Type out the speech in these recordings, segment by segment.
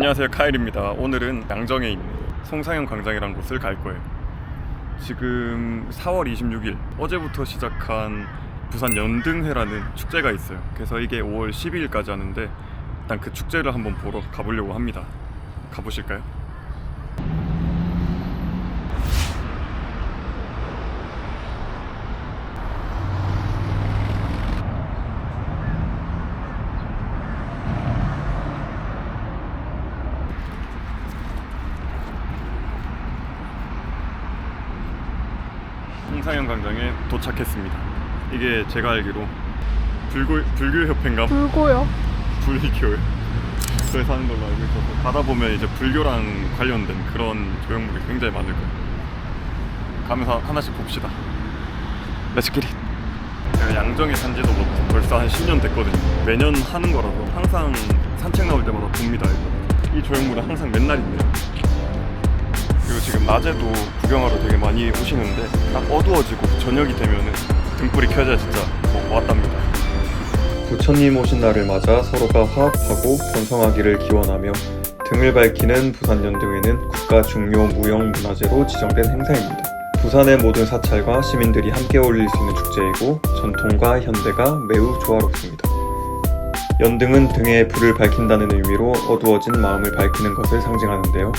안녕하세요 카일입니다. 오늘은 양정에 있는 송상현 광장이라는 곳을 갈 거예요. 지금 4월 26일 어제부터 시작한 부산 연등회라는 축제가 있어요. 그래서 이게 5월 12일까지 하는데 일단 그 축제를 한번 보러 가보려고 합니다. 가보실까요? 홍상현 광장에 도착했습니다. 이게 제가 알기로 불교 불교 협회인가 불고요. 불교요. 그래서 하는 걸로 알고 있어서 가다 보면 이제 불교랑 관련된 그런 조형물이 굉장히 많을 거예요. 가면서 하나씩 봅시다. Let's get it. 제가 양정에 산 지도 뭐 벌써 한 10년 됐거든요. 매년 하는 거라서 항상 산책 나올 때마다 봅니다. 이거. 이 조형물은 항상 맨날 있네요. 지금 낮에도 구경하러 되게 많이 오시는데 딱 어두워지고 저녁이 되면은 등불이 켜져야 진짜 뭐 왔답니다. 부처님 오신 날을 맞아 서로가 화합하고 번성하기를 기원하며 등을 밝히는 부산 연등회는 국가 중요 무형 문화재로 지정된 행사입니다. 부산의 모든 사찰과 시민들이 함께 어울릴 수 있는 축제이고 전통과 현대가 매우 조화롭습니다. 연등은 등에 불을 밝힌다는 의미로 어두워진 마음을 밝히는 것을 상징하는데요.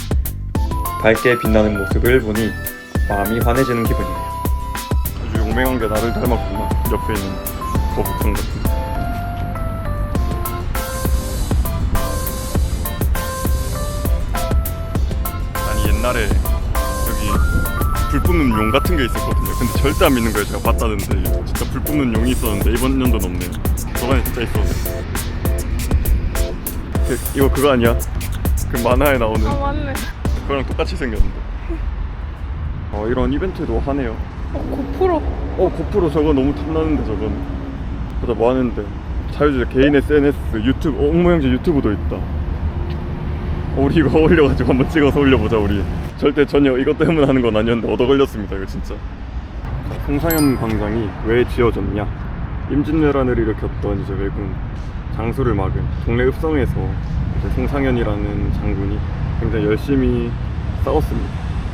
밝게 빛나는 모습을 보니 마음이 환해지는 기분이네요. 아주 용맹한 게 나를 닮았구나. 옆에 있는 거북선 같은. 아니 옛날에 여기 불 뿜는 용 같은 게 있었거든요. 근데 절대 안 믿는 거예요. 제가 봤다는데 진짜 불 뿜는 용이 있었는데 이번 년도는 없네요. 저번에 진짜 있었는데. 그, 이거 그거 아니야? 그 만화에 나오는. 아 맞네. 그거랑 똑같이 생겼는데. 어 이런 이벤트도 하네요. 어, 고프로. 어 고프로 저거 너무 탐나는데 저건. 보다 뭐 하는데. 자유주의 개인 SNS 유튜브 어, 옥모형제 유튜브도 있다. 어, 우리 이거 올려가지고 한번 찍어서 올려보자 우리. 절대 전혀 이것 때문에 하는 건 아니었는데 얻어 걸렸습니다 이거 진짜. 송상현 광장이 왜 지어졌냐? 임진왜란을 일으켰던 이제 왜군 장수를 막은 동래 읍성에서 이제 송상현이라는 장군이 굉장히 열심히 싸웠습니다.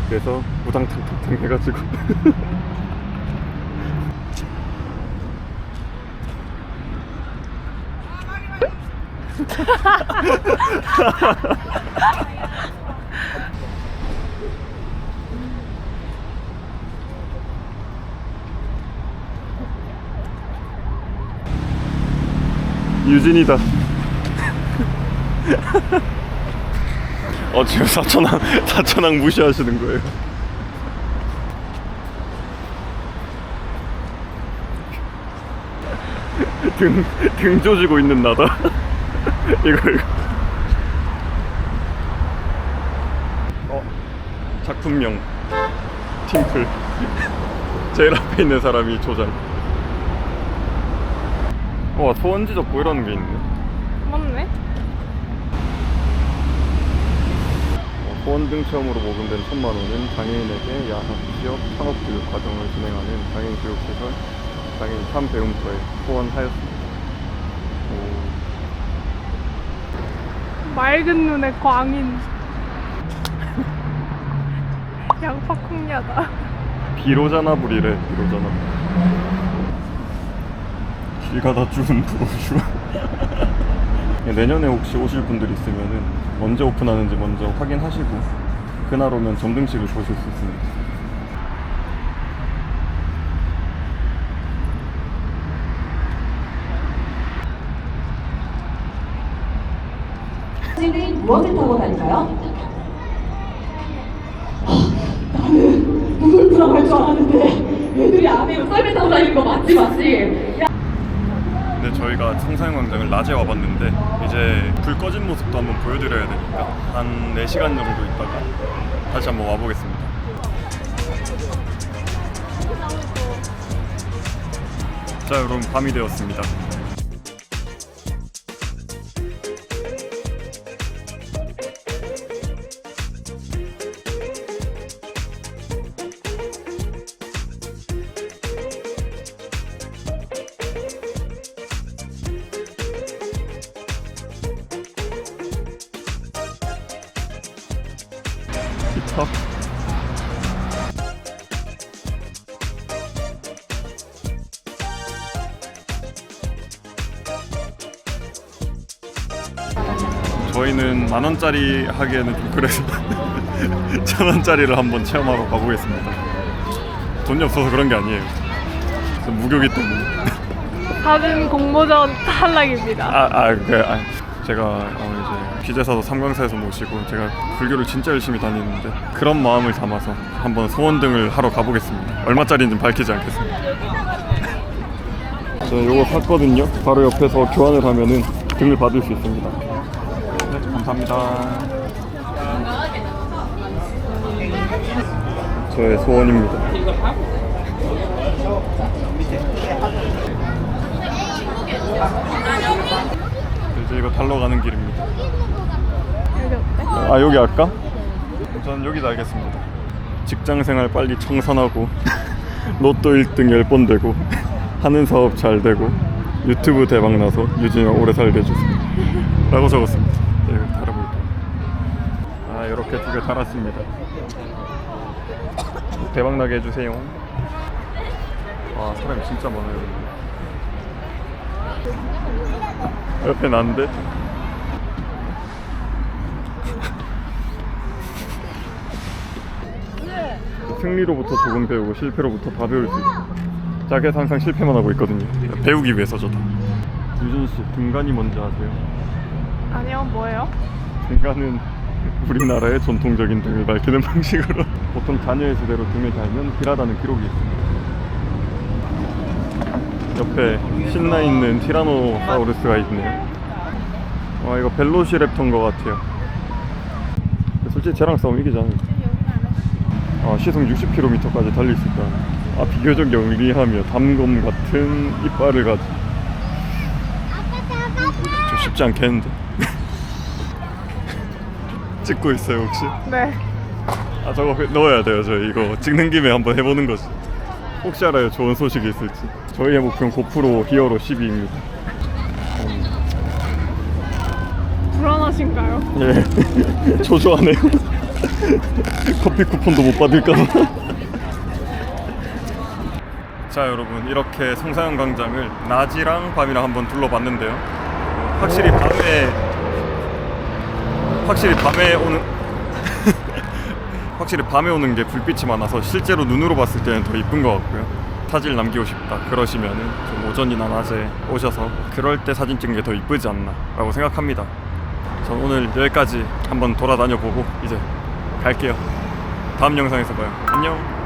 그래서 무당탕탕탕 해가지고 유진이다. 어 지금 사천왕 사천왕 무시하시는 거예요. 등, 등 조지고 있는 나다. 이거. 어, 작품명. 팀플. 제일 앞에 있는 사람이 조장. 와, 소원지 적고 이러는 게 있네. 맞네. 어, 후원등 체험으로 모금된 천만 원은 장애인에게 야학, 취업, 창업 교육 과정을 진행하는 장애인 교육 시설 장애인 참 배움터에 후원하였습니다. 오, 맑은 눈의 광인. 양파 콩야다. 비로자나 불이래 비로자나 길 가다 주는 브로슈 내년에 혹시 오실 분들 있으면은 언제 오픈하는지 먼저 확인하시고 그날 오면 점등식을 보실 수 있습니다 무엇을 타고 다닐까요? 나는 무솔프라고 할줄 알았는데 안 해요. 썰매 타고 다니는 거 맞지 맞지? 야. 근데 저희가 성사형광장을 낮에 와봤는데 이제 불 꺼진 모습도 한번 보여드려야 되니까 한 4시간 정도 있다가 다시 한번 와보겠습니다. 자 여러분 밤이 되었습니다 턱. 저희는 만 원짜리 하기에는 좀 그래서 천 원짜리를 한번 체험하러 가보겠습니다. 돈이 없어서 그런 게 아니에요. 그래서 무교기 때문에. 사진 공모전 탈락입니다. 아, 아, 그, 아, 제가 어, 이제 기재사도 삼강사에서 모시고 제가 불교를 진짜 열심히 다니는데 그런 마음을 담아서 한번 소원등을 하러 가보겠습니다. 얼마짜리인지 밝히지 않겠습니다. 저 요거 샀거든요. 바로 옆에서 교환을 하면은 등을 받을 수 있습니다. 네, 감사합니다. 저의 소원입니다. 이제 이거 달러 가는 길입니다. 아 여기 할까? 전 여기 알겠습니다. 직장 생활 빨리 청산하고 로또 1등 10번 되고 하는 사업 잘 되고 유튜브 대박 나서 유진이가 오래 살게 해주세요. 라고 적었습니다. 네, 이거 달아볼게요. 아 이렇게 두 개 달았습니다. 대박 나게 해주세요. 와 사람이 진짜 많아요. 옆에 난데 승리로부터 조금 배우고 실패로부터 다 배울 수 있다. 자, 그래서 항상 실패만 하고 있거든요. 배우기 위해서 저도. 유진 씨, 등간이 뭔지 아세요? 아니요, 뭐예요? 등간은 우리나라의 전통적인 등을 밝히는 방식으로 보통 자녀의 수대로 등을 달면 길하다는 기록이 있습니다. 옆에 신나 있는 티라노사우루스가 있네요. 와 이거 벨로시랩터인 것 같아요. 솔직히 쟤랑 싸우면 이기잖아요. 아, 시속 60km까지 달릴 수 있다. 아, 비교적 영리하며 담검 같은 이빨을 가지. 좀 쉽지 않겠는데. 찍고 있어요 혹시? 네. 아 저거 회- 넣어야 돼요 저희 이거 찍는 김에 한번 해보는 거지. 혹시 알아요 좋은 소식이 있을지. 저희의 목표는 고프로 히어로 12입니다. 불안하신가요? 예, 초조하네요. 커피 쿠폰도 못 받을까봐. 자, 여러분 이렇게 송사영 광장을 낮이랑 밤이랑 한번 둘러봤는데요. 확실히 밤에 확실히 밤에 오는 확실히 밤에 오는 게 불빛이 많아서 실제로 눈으로 봤을 때는 더 이쁜 것 같고요. 사진을 남기고 싶다 그러시면은 좀 오전이나 낮에 오셔서 그럴 때 사진 찍는 게 더 이쁘지 않나라고 생각합니다. 전 오늘 여기까지 한번 돌아다녀 보고 이제 갈게요. 다음 영상에서 봐요. 안녕.